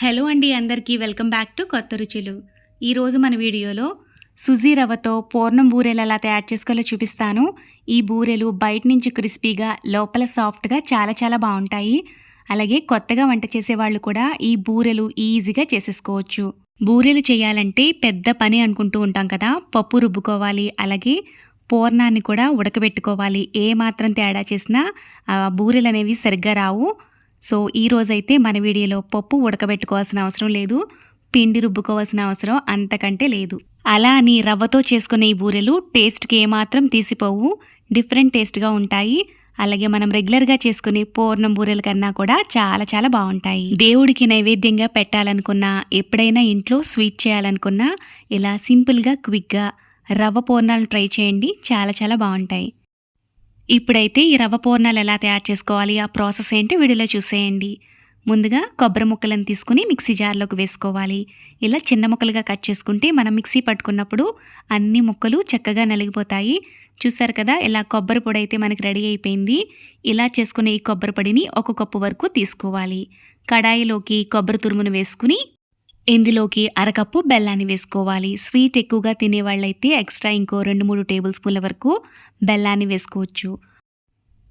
Hello అండి అందరికీ welcome back to కొత్త రుచులు. ఈరోజు మన వీడియోలో సుజీ రవ్వతో పూర్ణం బూరెలు ఎలా తయారు చేసుకోవాలో చూపిస్తాను. ఈ బూరెలు బయట నుంచి క్రిస్పీగా లోపల సాఫ్ట్గా చాలా చాలా బాగుంటాయి. అలాగే కొత్తగా వంట చేసే వాళ్ళు కూడా ఈ బూరెలు ఈజీగా చేసేసుకోవచ్చు. బూరెలు చేయాలంటే పెద్ద పని అనుకుంటూ ఉంటాం కదా పప్పు రుబ్బుకోవాలి అలాగే పూర్ణాన్ని కూడా ఉడకబెట్టుకోవాలి. ఏ మాత్రం తేడా చేసినా బూరెలు అనేవి సరిగ్గా రావు. సో ఈ రోజైతే మన వీడియోలో పప్పు ఉడకబెట్టుకోవాల్సిన అవసరం లేదు పిండి రుబ్బుకోవాల్సిన అవసరం అంతకంటే లేదు. అలా అని రవ్వతో చేసుకునే ఈ బూరెలు టేస్ట్కి ఏమాత్రం తీసిపోవు డిఫరెంట్ టేస్ట్గా ఉంటాయి. అలాగే మనం రెగ్యులర్గా చేసుకునే పూర్ణం బూరెల కన్నా కూడా చాలా చాలా బాగుంటాయి. దేవుడికి నైవేద్యంగా పెట్టాలనుకున్నా ఎప్పుడైనా ఇంట్లో స్వీట్ చేయాలనుకున్నా ఇలా సింపుల్గా క్విక్గా రవ్వ పూర్ణాలు ట్రై చేయండి చాలా చాలా బాగుంటాయి. ఇప్పుడైతే ఈ రవ్వ పూర్ణాలు ఎలా తయారు చేసుకోవాలి ఆ ప్రాసెస్ ఏంటో వీడియోలో చూసేయండి. ముందుగా కొబ్బరి ముక్కలను తీసుకుని మిక్సీ జార్లోకి వేసుకోవాలి. ఇలా చిన్న ముక్కలుగా కట్ చేసుకుంటే మనం మిక్సీ పట్టుకున్నప్పుడు అన్ని ముక్కలు చక్కగా నలిగిపోతాయి. చూసారు కదా ఇలా కొబ్బరి పొడి అయితే మనకి రెడీ అయిపోయింది. ఇలా చేసుకునే ఈ కొబ్బరి పొడిని ఒక కప్పు వరకు తీసుకోవాలి. కడాయిలోకి కొబ్బరి తురుమును వేసుకుని ఇందులోకి అరకప్పు బెల్లాన్ని వేసుకోవాలి. స్వీట్ ఎక్కువగా తినేవాళ్ళైతే ఎక్స్ట్రా ఇంకో రెండు మూడు టేబుల్ స్పూన్ల వరకు బెల్లాన్ని వేసుకోవచ్చు.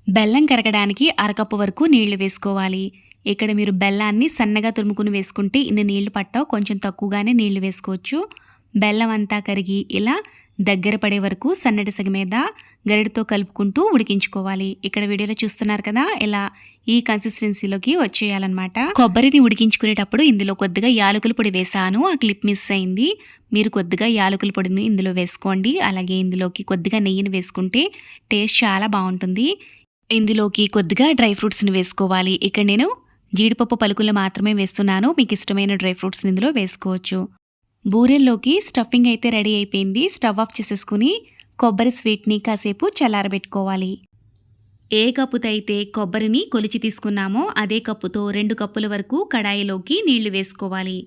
బెల్లం కరగడానికి అరకప్పు వరకు నీళ్ళు వేసుకోవాలి. ఇక్కడ మీరు బెల్లాన్ని సన్నగా తురుముకుని వేసుకుంటే ఇన్ని నీళ్ళు పట్టావు కొంచెం తక్కువగానే నీళ్ళు వేసుకోవచ్చు. బెల్లం అంతా కరిగి ఇలా దగ్గర పడే వరకు సన్నటి సగ మీద గరిటతో కలుపుకుంటూ ఉడికించుకోవాలి. ఇక్కడ వీడియోలో చూస్తున్నారు కదా ఇలా ఈ కన్సిస్టెన్సీలోకి వచ్చేయాలన్నమాట. కొబ్బరిని ఉడికించుకునేటప్పుడు ఇందులో కొద్దిగా యాలకుల పొడి వేసాను. ఆ క్లిప్ మిస్ అయింది. మీరు కొద్దిగా యాలకుల పొడిని ఇందులో వేసుకోండి. అలాగే ఇందులోకి కొద్దిగా నెయ్యిని వేసుకుంటే టేస్ట్ చాలా బాగుంటుంది. ఇందులోకి కొద్దిగా డ్రై ఫ్రూట్స్ని వేసుకోవాలి. ఇక్కడ నేను జీడిపప్పు పలుకులు మాత్రమే వేస్తున్నాను. మీకు ఇష్టమైన డ్రై ఫ్రూట్స్ని ఇందులో వేసుకోవచ్చు. బూరెల్లోకి స్టఫింగ్ అయితే రెడీ అయిపోయింది. స్టవ్ ఆఫ్ చేసేసుకుని కొబ్బరి స్వీట్ని కాసేపు చల్లారబెట్టుకోవాలి. ఏ కప్పుతో అయితే కొబ్బరిని కొలిచి తీసుకున్నామో అదే కప్పుతో రెండు కప్పుల వరకు కడాయిలోకి నీళ్ళు వేసుకోవాలి.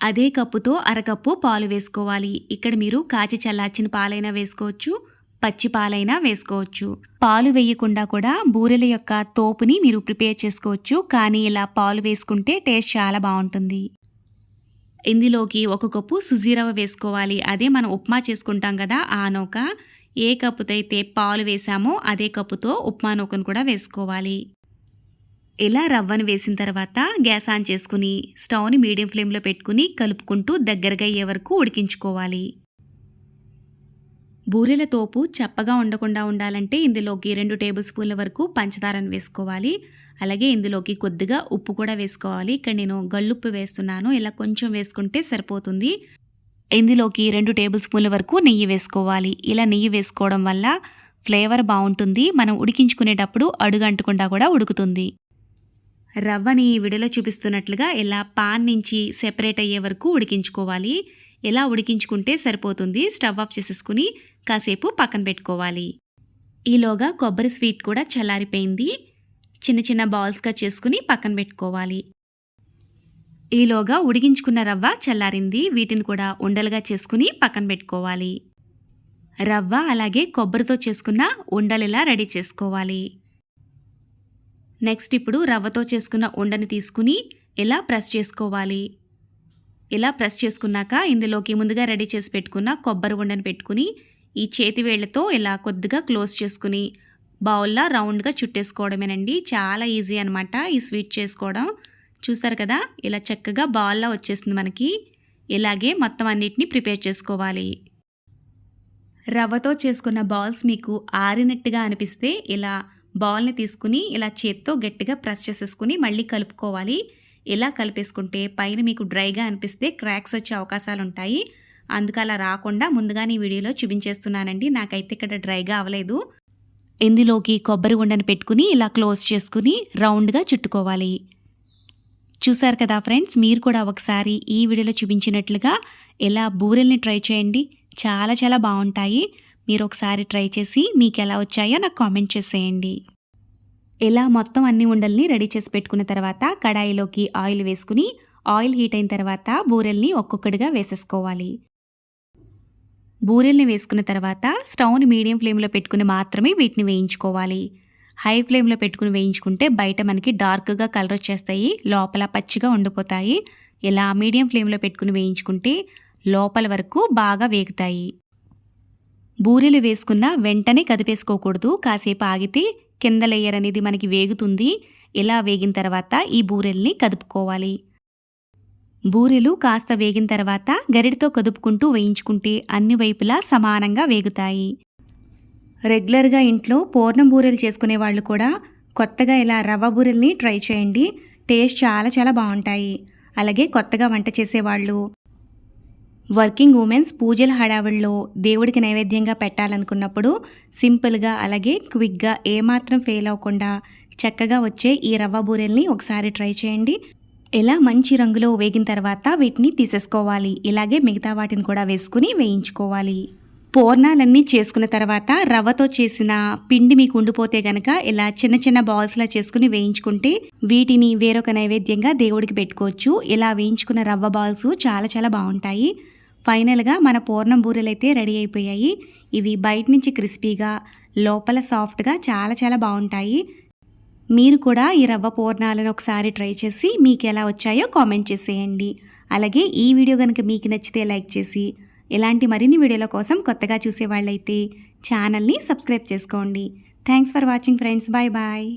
అదే కప్పుతో అరకప్పు పాలు వేసుకోవాలి. ఇక్కడ మీరు కాచి చల్లార్చిన పాలైనా వేసుకోవచ్చు పచ్చి పాలైనా వేసుకోవచ్చు. పాలు వేయకుండా కూడా బూరెల యొక్క తోపుని మీరు ప్రిపేర్ చేసుకోవచ్చు. కానీ ఇలా పాలు వేసుకుంటే టేస్ట్ చాలా బాగుంటుంది. ఇందులోకి ఒక కప్పు సుజీరవ వేసుకోవాలి. అదే మనం ఉప్మా చేసుకుంటాం కదా ఆ నౌక. ఏ కప్పుతో అయితే పాలు వేసామో అదే కప్పుతో ఉప్మా నూకను కూడా వేసుకోవాలి. ఇలా రవ్వను వేసిన తర్వాత గ్యాస్ ఆన్ చేసుకుని స్టవ్ని మీడియం ఫ్లేమ్లో పెట్టుకుని కలుపుకుంటూ దగ్గరగా అయ్యే వరకు ఉడికించుకోవాలి. బూరెల తోపు చప్పగా ఉండకుండా ఉండాలంటే ఇందులోకి రెండు టేబుల్ స్పూన్ల వరకు పంచదారను వేసుకోవాలి. అలాగే ఇందులోకి కొద్దిగా ఉప్పు కూడా వేసుకోవాలి. ఇక్కడ నేను గళ్ళుప్పు వేస్తున్నాను. ఇలా కొంచెం వేసుకుంటే సరిపోతుంది. ఇందులోకి రెండు టేబుల్ స్పూన్ల వరకు నెయ్యి వేసుకోవాలి. ఇలా నెయ్యి వేసుకోవడం వల్ల ఫ్లేవర్ బాగుంటుంది. మనం ఉడికించుకునేటప్పుడు అడుగు అంటకుండా కూడా ఉడుకుతుంది. రవ్వని ఈ విడిలో చూపిస్తున్నట్లుగా ఇలా పాన్ నుంచి సెపరేట్ అయ్యే వరకు ఉడికించుకోవాలి. ఇలా ఉడికించుకుంటే సరిపోతుంది. స్టవ్ ఆఫ్ చేసేసుకుని కాసేపు పక్కన పెట్టుకోవాలి. ఈలోగా కొబ్బరి స్వీట్ కూడా చల్లారిపోయింది. చిన్న చిన్న బాల్స్గా చేసుకుని పక్కన పెట్టుకోవాలి. ఈలోగా ఉడిగించుకున్న రవ్వ చల్లారింది. వీటిని కూడా ఉండలుగా చేసుకుని పక్కన పెట్టుకోవాలి. రవ్వ అలాగే కొబ్బరితో చేసుకున్న ఉండలిలా రెడీ చేసుకోవాలి? నెక్స్ట్ ఇప్పుడు రవ్వతో చేసుకున్న ఉండని తీసుకుని ఇలా ప్రెస్ చేసుకోవాలి? ఇలా ప్రెస్ చేసుకున్నాక ఇందులోకి ముందుగా రెడీ చేసి పెట్టుకున్న కొబ్బరి ఉండని పెట్టుకుని ఈ చేతి వేళ్ళతో ఇలా కొద్దిగా క్లోజ్ చేసుకుని బౌల్లా రౌండ్గా చుట్టేసుకోవడమేనండి. చాలా ఈజీ అనమాట ఈ స్వీట్ చేసుకోవడం. చూసారు కదా ఇలా చక్కగా బౌల్లో వచ్చేస్తుంది మనకి. ఇలాగే మొత్తం అన్నిటిని ప్రిపేర్ చేసుకోవాలి. రవ్వతో చేసుకున్న బాల్స్ మీకు ఆరినట్టుగా అనిపిస్తే ఇలా బాల్ని తీసుకుని ఇలా చేత్తో గట్టిగా ప్రెస్ చేసేసుకుని మళ్ళీ కలుపుకోవాలి. ఇలా కలిపేసుకుంటే పైన మీకు డ్రైగా అనిపిస్తే క్రాక్స్ వచ్చే అవకాశాలు ఉంటాయి. అందుకు అలా రాకుండా ముందుగానే వీడియోలో చూపించేస్తున్నానండి. నాకైతే ఇక్కడ డ్రైగా అవ్వలేదు ఇందులోకి కొబ్బరి ఉండను పెట్టుకుని ఇలా క్లోజ్ చేసుకుని రౌండ్గా చుట్టుకోవాలి. చూసారు కదా ఫ్రెండ్స్ మీరు కూడా ఒకసారి ఈ వీడియోలో చూపించినట్లుగా ఇలా బూరెల్ని ట్రై చేయండి. చాలా చాలా బాగుంటాయి. మీరు ఒకసారి ట్రై చేసి మీకు ఎలా వచ్చాయో నాకు కామెంట్ చేసేయండి. ఇలా మొత్తం అన్ని ఉండల్ని రెడీ చేసి పెట్టుకున్న తర్వాత కడాయిలోకి ఆయిల్ వేసుకుని ఆయిల్ హీట్ అయిన తర్వాత బూరెల్ని ఒక్కొక్కటిగా వేసేసుకోవాలి. బూరెల్ని వేసుకున్న తర్వాత స్టవ్ని మీడియం ఫ్లేమ్లో పెట్టుకుని మాత్రమే వీటిని వేయించుకోవాలి. హై ఫ్లేమ్లో పెట్టుకుని వేయించుకుంటే బయట మనకి డార్క్గా కలర్ వచ్చేస్తాయి లోపల పచ్చిగా ఉండిపోతాయి. ఇలా మీడియం ఫ్లేమ్లో పెట్టుకుని వేయించుకుంటే లోపల వరకు బాగా వేగుతాయి. బూరెలు వేసుకున్న వెంటనే కదిపేసుకోకూడదు కాసేపు ఆగితే కింద లేయర్ అనేది మనకి వేగుతుంది. ఇలా వేగిన తర్వాత ఈ బూరెల్ని కదుపుకోవాలి. బూరెలు కాస్త వేగిన తర్వాత గరిడితో కదుపుకుంటూ వేయించుకుంటే అన్ని వైపులా సమానంగా వేగుతాయి. రెగ్యులర్గా ఇంట్లో పూర్ణం బూరెలు చేసుకునే వాళ్ళు కూడా కొత్తగా ఇలా రవ్వ బూరెల్ని ట్రై చేయండి. టేస్ట్ చాలా చాలా బాగుంటాయి. అలాగే కొత్తగా వంట చేసేవాళ్ళు. వర్కింగ్ ఉమెన్స్ పూజల హడావిడిలో దేవుడికి నైవేద్యంగా పెట్టాలనుకున్నప్పుడు సింపుల్గా అలాగే క్విక్గా ఏమాత్రం ఫెయిల్ అవ్వకుండా చక్కగా వచ్చే ఈ రవ్వ బూరెల్ని ఒకసారి ట్రై చేయండి. ఇలా మంచి రంగులో వేగిన తర్వాత వీటిని తీసేసుకోవాలి. ఇలాగే మిగతా వాటిని కూడా వేసుకుని వేయించుకోవాలి. పూర్ణాలన్నీ చేసుకున్న తర్వాత రవ్వతో చేసిన పిండి మీకు ఉండిపోతే గనక ఇలా చిన్న చిన్న బాల్స్లా చేసుకుని వేయించుకుంటే వీటిని వేరొక నైవేద్యంగా దేవుడికి పెట్టుకోవచ్చు. ఇలా వేయించుకున్న రవ్వ బాల్స్ చాలా చాలా బాగుంటాయి. ఫైనల్గా మన పూర్ణం బూరెలు అయితే రెడీ అయిపోయాయి. ఇవి బయట నుంచి క్రిస్పీగా లోపల సాఫ్ట్గా చాలా చాలా బాగుంటాయి. మీరు కూడా ఈ రవ్వ పూర్ణాలను ఒకసారి ట్రై చేసి మీకు ఎలా వచ్చాయో కామెంట్ చేసేయండి. అలాగే ఈ వీడియో కనుక మీకు నచ్చితే లైక్ చేసి ఇలాంటి మరిన్ని వీడియోల కోసం కొత్తగా చూసేవాళ్ళైతే ఛానల్ని సబ్స్క్రైబ్ చేసుకోండి. Thanks for watching friends. Bye bye.